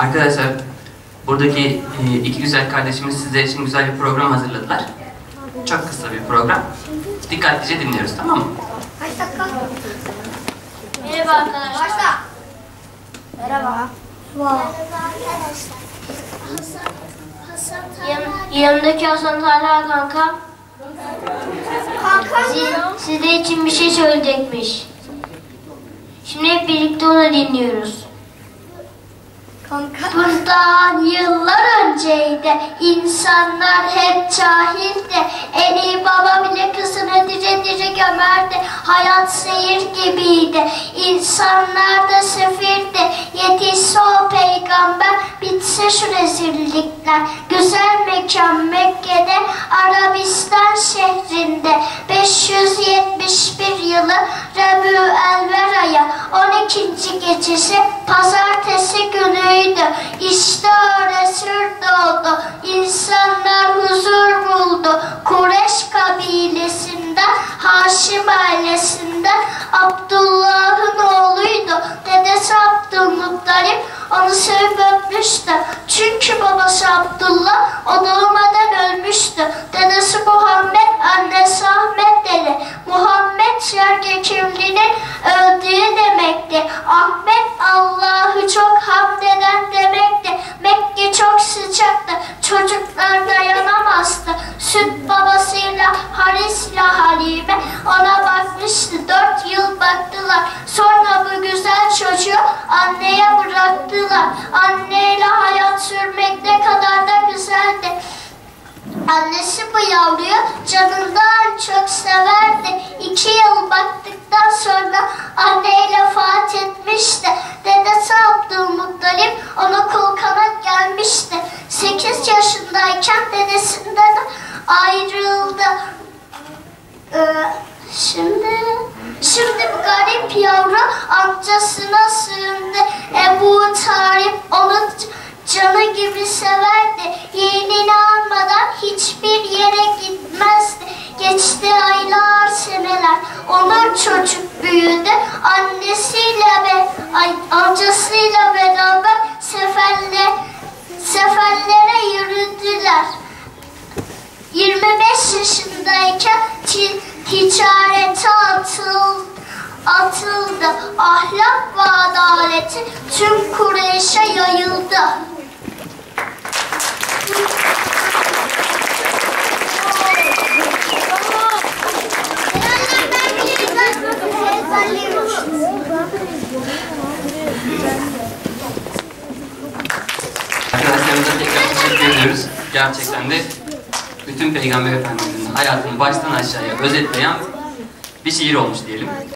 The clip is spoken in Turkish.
Arkadaşlar buradaki e, iki güzel kardeşimiz sizler için güzel bir program hazırladılar. Çok kısa bir program. Dikkatlice dinliyoruz tamam mı? Kaç dakika? Merhaba arkadaşlar. Başla. Merhaba. Wow. Yan, yanındaki Hasan Talha kanka Kanka. siz, size için bir şey söyleyecekmiş. Şimdi hep birlikte onu dinliyoruz. Bundan yıllar önceydi. İnsanlar hep cahildi. İyi baba bile kızını dize dize gömerdi. Hayat seyir gibiydi. İnsanlar da sefirdi. Yetişse o peygamber, bitse şu rezillikler. Güzel mekan Mekke'de, Arabistan şehrinde. 571 yılı Rebü'el ayı 12. gecesi pazartesi. İşte Resul doğdu. İnsanlar huzur buldu. Kureş kabilesinden, Haşim ailesinden Abdullah'ın oğluydu. Dedesi Abdülmuttalip onu sevip öpmüştü. Çünkü babası Abdullah o doğmadan ölmüştü. Dedesi Muhammed, annesi Ahmet dedi. Yerge kimliğinin öldüğü demekti. Ahmet Allah'ı çok hamd eden demekti. Mekke çok sıcaktı. Çocuklar dayanamazdı. Süt babasıyla Haris'le Halime ona bakmıştı. Dört yıl baktılar. Sonra bu güzel çocuğu anneye bıraktılar. Anneyle hayat sürmek ne kadar da güzeldi. Annesi bu yavruyu canından çok severdi. İki yıl baktıktan sonra anneyle vefat etmişti. Dedesi Abdülmuttalip ona kul kanat gelmişti. Sekiz yaşındayken dedesinden ayrıldı. Ee, şimdi şimdi bu garip yavru amcasına sığındı. Ebu onu canı gibi severdi. Yeğenini almadan hiçbir yere gitmezdi. Geçti aylar seneler. Onun çocuk büyüdü. Annesiyle ve amcasıyla beraber seferle, seferlere yürüdüler. 25 yaşındayken ti- ticarete atıl, atıldı. Ahlak ve adaleti tüm Kureyş'e yayıldı. Arkadaşlarımıza tekrar teşekkür ediyoruz. Gerçekten de bütün Peygamber Efendimiz'in hayatını baştan aşağıya özetleyen bir şiir olmuş diyelim.